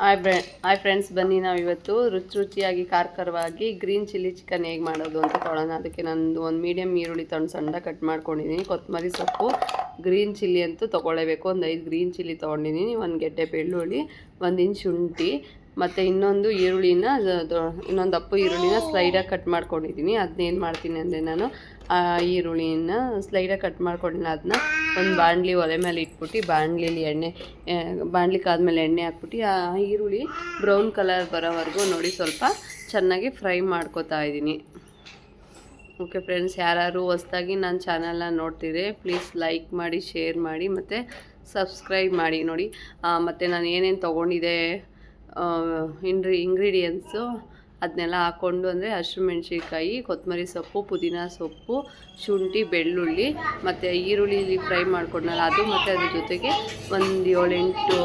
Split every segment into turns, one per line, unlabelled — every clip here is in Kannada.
ಹಾಯ್ ಫ್ರೆ ಹಾಯ್ ಫ್ರೆಂಡ್ಸ್ ಬನ್ನಿ ನಾವು ಇವತ್ತು ರುಚಿ ರುಚಿಯಾಗಿ, ಕಾರ್ಕರವಾಗಿ ಗ್ರೀನ್ ಚಿಲ್ಲಿ ಚಿಕನ್ ಹೇಗೆ ಮಾಡೋದು ಅಂತ ತೊಗೊಳೋಣ ಅದಕ್ಕೆ ನಂದು ಒಂದು ಮೀಡಿಯಮ್ ಈರುಳ್ಳಿ ತಂದು ಸಣ್ಣ ಕಟ್ ಮಾಡ್ಕೊಂಡಿದ್ದೀನಿ ಕೊತ್ತಂಬರಿ ಸೊಪ್ಪು ಗ್ರೀನ್ ಚಿಲ್ಲಿ ಅಂತೂ ತೊಗೊಳ್ಳೇಬೇಕು. ಒಂದು ಐದು ಗ್ರೀನ್ ಚಿಲ್ಲಿ ತೊಗೊಂಡಿದ್ದೀನಿ ಒಂದು ಗೆಡ್ಡೆ ಬೆಳ್ಳುಳ್ಳಿ, ಒಂದು ಇಂಚ್ ಶುಂಠಿ ಮತ್ತು ಇನ್ನೊಂದು ಈರುಳ್ಳಿನ ಇನ್ನೊಂದು ಅಪ್ಪು ಈರುಳ್ಳಿನ ಸ್ಲೈಡಾಗಿ ಕಟ್ ಮಾಡ್ಕೊಂಡಿದ್ದೀನಿ ಅದನ್ನೇನು ಮಾಡ್ತೀನಿ ಅಂದರೆ ನಾನು ಆ ಈರುಳ್ಳಿನ ಸ್ಲೈಡಾಗಿ ಕಟ್ ಮಾಡ್ಕೊಂಡಿಲ್ಲ ಅದನ್ನ ಒಂದು ಬಾಣಲಿ ಒಲೆ ಮೇಲೆ ಇಟ್ಬಿಟ್ಟು ಬಾಣಲಿಲಿ ಎಣ್ಣೆ ಬಾಣಲಿ ಕಾದ್ಮೇಲೆ ಎಣ್ಣೆ ಹಾಕ್ಬಿಟ್ಟು ಆ ಈರುಳ್ಳಿ ಬ್ರೌನ್ ಕಲರ್ ಬರೋವರೆಗೂ ನೋಡಿ ಸ್ವಲ್ಪ ಚೆನ್ನಾಗಿ ಫ್ರೈ ಮಾಡ್ಕೊತಾ ಇದ್ದೀನಿ ಓಕೆ ಫ್ರೆಂಡ್ಸ್ ಯಾರು ಹೊಸ್ದಾಗಿ ನನ್ನ ಚಾನಲ್ನ ನೋಡ್ತೀರಿ ಪ್ಲೀಸ್ ಲೈಕ್ ಮಾಡಿ ಶೇರ್ ಮಾಡಿ ಮತ್ತು ಸಬ್ಸ್ಕ್ರೈಬ್ ಮಾಡಿ ನೋಡಿ. ಮತ್ತು ನಾನು ಏನೇನು ತೊಗೊಂಡಿದ್ದೆ ಇಂಡ್ರಿ ಇಂಗ್ರೀಡಿಯೆಂಟ್ಸು ಅದನ್ನೆಲ್ಲ ಹಾಕ್ಕೊಂಡು ಅಂದರೆ ಹಸಿಮೆಣ್ಸಿನ್ಕಾಯಿ ಕೊತ್ತಂಬರಿ ಸೊಪ್ಪು, ಪುದೀನ ಸೊಪ್ಪು, ಶುಂಠಿ, ಬೆಳ್ಳುಳ್ಳಿ ಮತ್ತು ಈರುಳ್ಳಿ ಫ್ರೈ ಮಾಡ್ಕೊಂಡಲ್ಲ ಅದು ಮತ್ತು ಅದ್ರ ಜೊತೆಗೆ ಒಂದು ಏಳೆಂಟು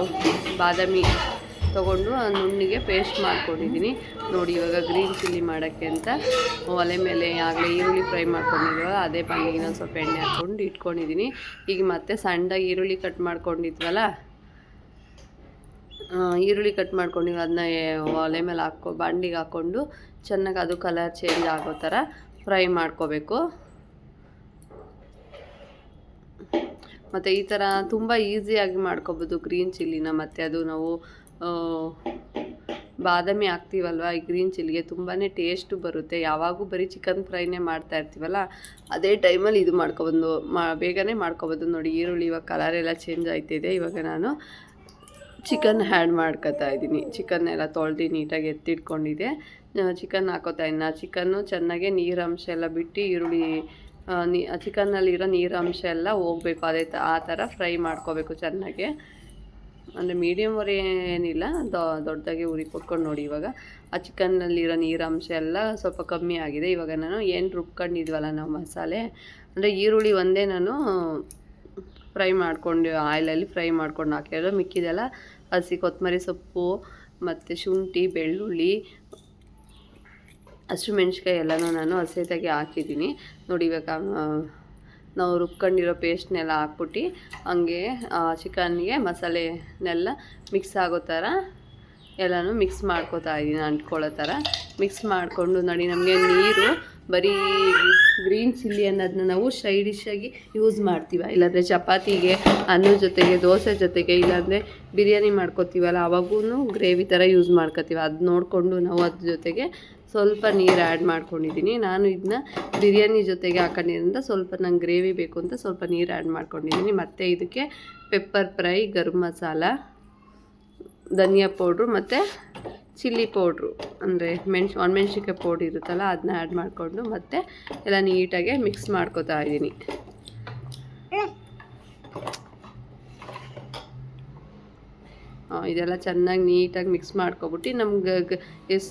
ಬಾದಾಮಿ ತೊಗೊಂಡು ನುಣ್ಣಿಗೆ ಪೇಸ್ಟ್ ಮಾಡ್ಕೊಂಡಿದ್ದೀನಿ ನೋಡಿ ಇವಾಗ ಗ್ರೀನ್ ಚಿಲ್ಲಿ ಮಾಡೋಕ್ಕೆ ಅಂತ. ಒಲೆ ಮೇಲೆ ಆಗಲೇ ಈರುಳ್ಳಿ ಫ್ರೈ ಮಾಡ್ಕೊಂಡಿದ್ವಲ್ಲ, ಅದೇ ಪಾನಿಗೆ ಇನ್ನೊಂದು ಸ್ವಲ್ಪ ಎಣ್ಣೆ ಹಾಕ್ಕೊಂಡು ಇಟ್ಕೊಂಡಿದ್ದೀನಿ ಈಗ ಮತ್ತೆ ಸಣ್ಣದಾಗಿ ಈರುಳ್ಳಿ ಕಟ್ ಮಾಡ್ಕೊಂಡಿದ್ವಲ್ಲ ಈರುಳ್ಳಿ ಕಟ್ ಮಾಡ್ಕೊಂಡು ಅದನ್ನ ಒಲೆ ಮೇಲೆ ಹಾಕ್ಕೊ ಬಾಂಡಿಗೆ ಹಾಕ್ಕೊಂಡು ಚೆನ್ನಾಗಿ ಅದು ಕಲರ್ ಚೇಂಜ್ ಆಗೋ ಥರ ಫ್ರೈ ಮಾಡ್ಕೋಬೇಕು. ಮತ್ತು ಈ ಥರ ತುಂಬ ಈಸಿಯಾಗಿ ಮಾಡ್ಕೋಬೋದು ಗ್ರೀನ್ ಚಿಲ್ಲಿನ ಮತ್ತು ಅದು ನಾವು ಬಾದಾಮಿ ಹಾಕ್ತೀವಲ್ವ, ಈ ಗ್ರೀನ್ ಚಿಲ್ಲಿಗೆ ತುಂಬಾ ಟೇಸ್ಟು ಬರುತ್ತೆ. ಯಾವಾಗೂ ಬರೀ ಚಿಕನ್ ಫ್ರೈನೇ ಮಾಡ್ತಾ ಇರ್ತೀವಲ್ಲ, ಅದೇ ಟೈಮಲ್ಲಿ ಇದು ಮಾಡ್ಕೊಬಂದು, ಮಾ, ಬೇಗನೆ ಮಾಡ್ಕೊಬೋದು ನೋಡಿ, ಈರುಳ್ಳಿ ಇವಾಗ ಕಲರ್ ಎಲ್ಲ ಚೇಂಜ್ ಆಯ್ತಿದೆ. ಇವಾಗ ನಾನು ಚಿಕನ್ ಹ್ಯಾಡ್ ಮಾಡ್ಕೊತಾ ಇದ್ದೀನಿ. ಚಿಕನ್ ಎಲ್ಲ ತೊಳೆದು ನೀಟಾಗಿ ಎತ್ತಿಟ್ಕೊಂಡಿದೆ. ಚಿಕನ್ ಹಾಕೋತಾ ಇನ್ನ ಚಿಕನ್ನು ಚೆನ್ನಾಗೆ ನೀರಂಶ ಎಲ್ಲ ಬಿಟ್ಟು ಈರುಳ್ಳಿ ಆ, ನೀ ಚಿಕನ್ನಲ್ಲಿರೋ ನೀರಂಶ ಎಲ್ಲ ಹೋಗ್ಬೇಕು. ಅದೇ ತ ಆ ಥರ ಫ್ರೈ ಮಾಡ್ಕೋಬೇಕು ಚೆನ್ನಾಗೆ. ಅಂದರೆ ಮೀಡಿಯಮ್ ವರೆ ಏನಿಲ್ಲ. ದೊಡ್ಡದಾಗಿ ಉರಿ ಕೊಟ್ಕೊಂಡು ನೋಡಿ ಇವಾಗ. ಆ ಚಿಕನ್ನಲ್ಲಿರೋ ನೀರಂಶ ಎಲ್ಲ ಸ್ವಲ್ಪ ಕಮ್ಮಿ ಆಗಿದೆ. ಇವಾಗ ನಾನು ಏನು ರುಬ್ಕೊಂಡಿದ್ವಲ್ಲ ನಾವು ಮಸಾಲೆ. ಅಂದರೆ ಈರುಳ್ಳಿ ಒಂದೇ ನಾನು ಫ್ರೈ ಮಾಡ್ಕೊಂಡು, ಆಯಿಲಲ್ಲಿ ಫ್ರೈ ಮಾಡ್ಕೊಂಡು ಹಾಕಿರೋದು. ಮಿಕ್ಕಿದೆಲ್ಲ ಹಸಿ ಕೊತ್ತಂಬರಿ ಸೊಪ್ಪು, ಮತ್ತು ಶುಂಠಿ, ಬೆಳ್ಳುಳ್ಳಿ ಹಸಿಮೆಣ್ಸಿಕಾಯಿ ಎಲ್ಲನೂ ನಾನು ಹಸಿದಾಗಿ ಹಾಕಿದ್ದೀನಿ. ನೋಡಿ ಇವಾಗ ನಾವು ರುಬ್ಕೊಂಡಿರೋ ಪೇಸ್ಟ್ನೆಲ್ಲ ಹಾಕ್ಬಿಟ್ಟು ಹಂಗೆ ಚಿಕನ್ಗೆ ಮಸಾಲೆನೆಲ್ಲ ಮಿಕ್ಸ್ ಆಗೋ ಥರ ಎಲ್ಲನೂ ಮಿಕ್ಸ್ ಮಾಡ್ಕೋತಾ ಇದ್ದೀನಿ ಅಂಟ್ಕೊಳ್ಳೋ ಥರ ಮಿಕ್ಸ್ ಮಾಡಿಕೊಂಡು ನೋಡಿ, ನಮಗೆ ನೀರು, ಬರೀ ಗ್ರೀನ್ ಚಿಲ್ಲಿ ಅನ್ನೋದನ್ನ ನಾವು ಸೈಡ್ ಡಿಶ್ಶಾಗಿ ಯೂಸ್ ಮಾಡ್ತೀವ. ಇಲ್ಲಾಂದರೆ ಚಪಾತಿಗೆ, ಅನ್ನದ ಜೊತೆಗೆ, ದೋಸೆ ಜೊತೆಗೆ, ಇಲ್ಲಾಂದರೆ ಬಿರಿಯಾನಿ ಮಾಡ್ಕೋತೀವಲ್ಲ ಅವಾಗೂ ಗ್ರೇವಿ ಥರ ಯೂಸ್ ಮಾಡ್ಕೋತೀವ. ಅದು ನೋಡಿಕೊಂಡು ನಾವು ಅದ್ರ ಜೊತೆಗೆ ಸ್ವಲ್ಪ ನೀರು ಆ್ಯಡ್ ಮಾಡ್ಕೊಂಡಿದ್ದೀನಿ ನಾನು ಇದನ್ನ ಬಿರಿಯಾನಿ ಜೊತೆಗೆ ಹಾಕೊಂಡಿದ್ದರಿಂದ ಸ್ವಲ್ಪ ನಂಗೆ ಗ್ರೇವಿ ಬೇಕು ಅಂತ ಸ್ವಲ್ಪ ನೀರು ಆ್ಯಡ್ ಮಾಡ್ಕೊಂಡಿದ್ದೀನಿ ಮತ್ತು ಇದಕ್ಕೆ ಪೆಪ್ಪರ್ ಫ್ರೈ ಗರಂ ಮಸಾಲ ಧನಿಯಾ ಪೌಡ್ರು ಮತ್ತು ಚಿಲ್ಲಿ ಪೌಡ್ರು, ಅಂದರೆ ಮೆಣ್ಸು ಒಣಮೆಣ್ಸಿನ್ಕಾಯಿ ಪೌಡ್ರ್ ಇರುತ್ತಲ್ಲ ಅದನ್ನ ಆ್ಯಡ್ ಮಾಡಿಕೊಂಡು ಮತ್ತೆ ಎಲ್ಲ ನೀಟಾಗೆ ಮಿಕ್ಸ್ ಮಾಡ್ಕೋತಾ ಇದ್ದೀನಿ ಆ, ಇದೆಲ್ಲ ಚೆನ್ನಾಗಿ ನೀಟಾಗಿ ಮಿಕ್ಸ್ ಮಾಡ್ಕೊಬಿಟ್ಟು ನಮ್ಗೆ ಎಸ್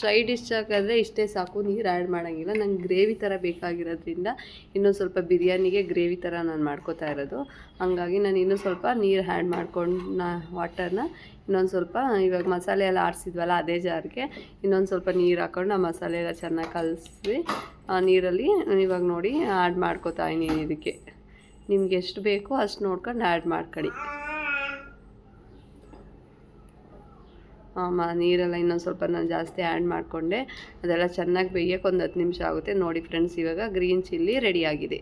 ಸೈಡ್ ಡಿಶ್ ಹಾಕಿದ್ರೆ ಇಷ್ಟೇ ಸಾಕು. ನೀರು ಆ್ಯಡ್ ಮಾಡೋಂಗಿಲ್ಲ. ನಂಗೆ ಗ್ರೇವಿ ಥರ ಬೇಕಾಗಿರೋದ್ರಿಂದ ಇನ್ನೊಂದು ಸ್ವಲ್ಪ ಬಿರಿಯಾನಿಗೆ ಗ್ರೇವಿ ಥರ ನಾನು ಮಾಡ್ಕೋತಾ ಇರೋದು. ಹಾಗಾಗಿ ನಾನು ಇನ್ನೂ ಸ್ವಲ್ಪ ನೀರು ಆ್ಯಡ್ ಮಾಡ್ಕೊಂಡು ನಾ ವಾಟರ್ನ ಇನ್ನೊಂದು ಸ್ವಲ್ಪ, ಇವಾಗ ಮಸಾಲೆ ಎಲ್ಲ ಆಡಿಸಿದ್ವಲ್ಲ ಅದೇ ಜಾರಿಗೆ ಇನ್ನೊಂದು ಸ್ವಲ್ಪ ನೀರು ಹಾಕ್ಕೊಂಡು ಆ ಮಸಾಲೆ ಎಲ್ಲ ಚೆನ್ನಾಗಿ ಕಲಸಿ ಆ ನೀರಲ್ಲಿ ಇವಾಗ ನೋಡಿ ಆ್ಯಡ್ ಮಾಡ್ಕೋತಾ ಇದ್ದೀನಿ ಇದಕ್ಕೆ. ನಿಮ್ಗೆ ಎಷ್ಟು ಬೇಕೋ ಅಷ್ಟು ನೋಡ್ಕೊಂಡು ಆ್ಯಡ್ ಮಾಡ್ಕೊಳ್ಳಿ ಮ ನೀರೆಲ್ಲ ಇನ್ನೊಂದು ಸ್ವಲ್ಪ ನಾನು ಜಾಸ್ತಿ ಆ್ಯಡ್ ಮಾಡಿಕೊಂಡೆ. ಅದೆಲ್ಲ ಚೆನ್ನಾಗಿ ಬೇಯೋಕೆ ಒಂದು ಹತ್ತು ನಿಮಿಷ ಆಗುತ್ತೆ. ನೋಡಿ ಫ್ರೆಂಡ್ಸ್ ಇವಾಗ ಗ್ರೀನ್ ಚಿಲ್ಲಿ ರೆಡಿಯಾಗಿದೆ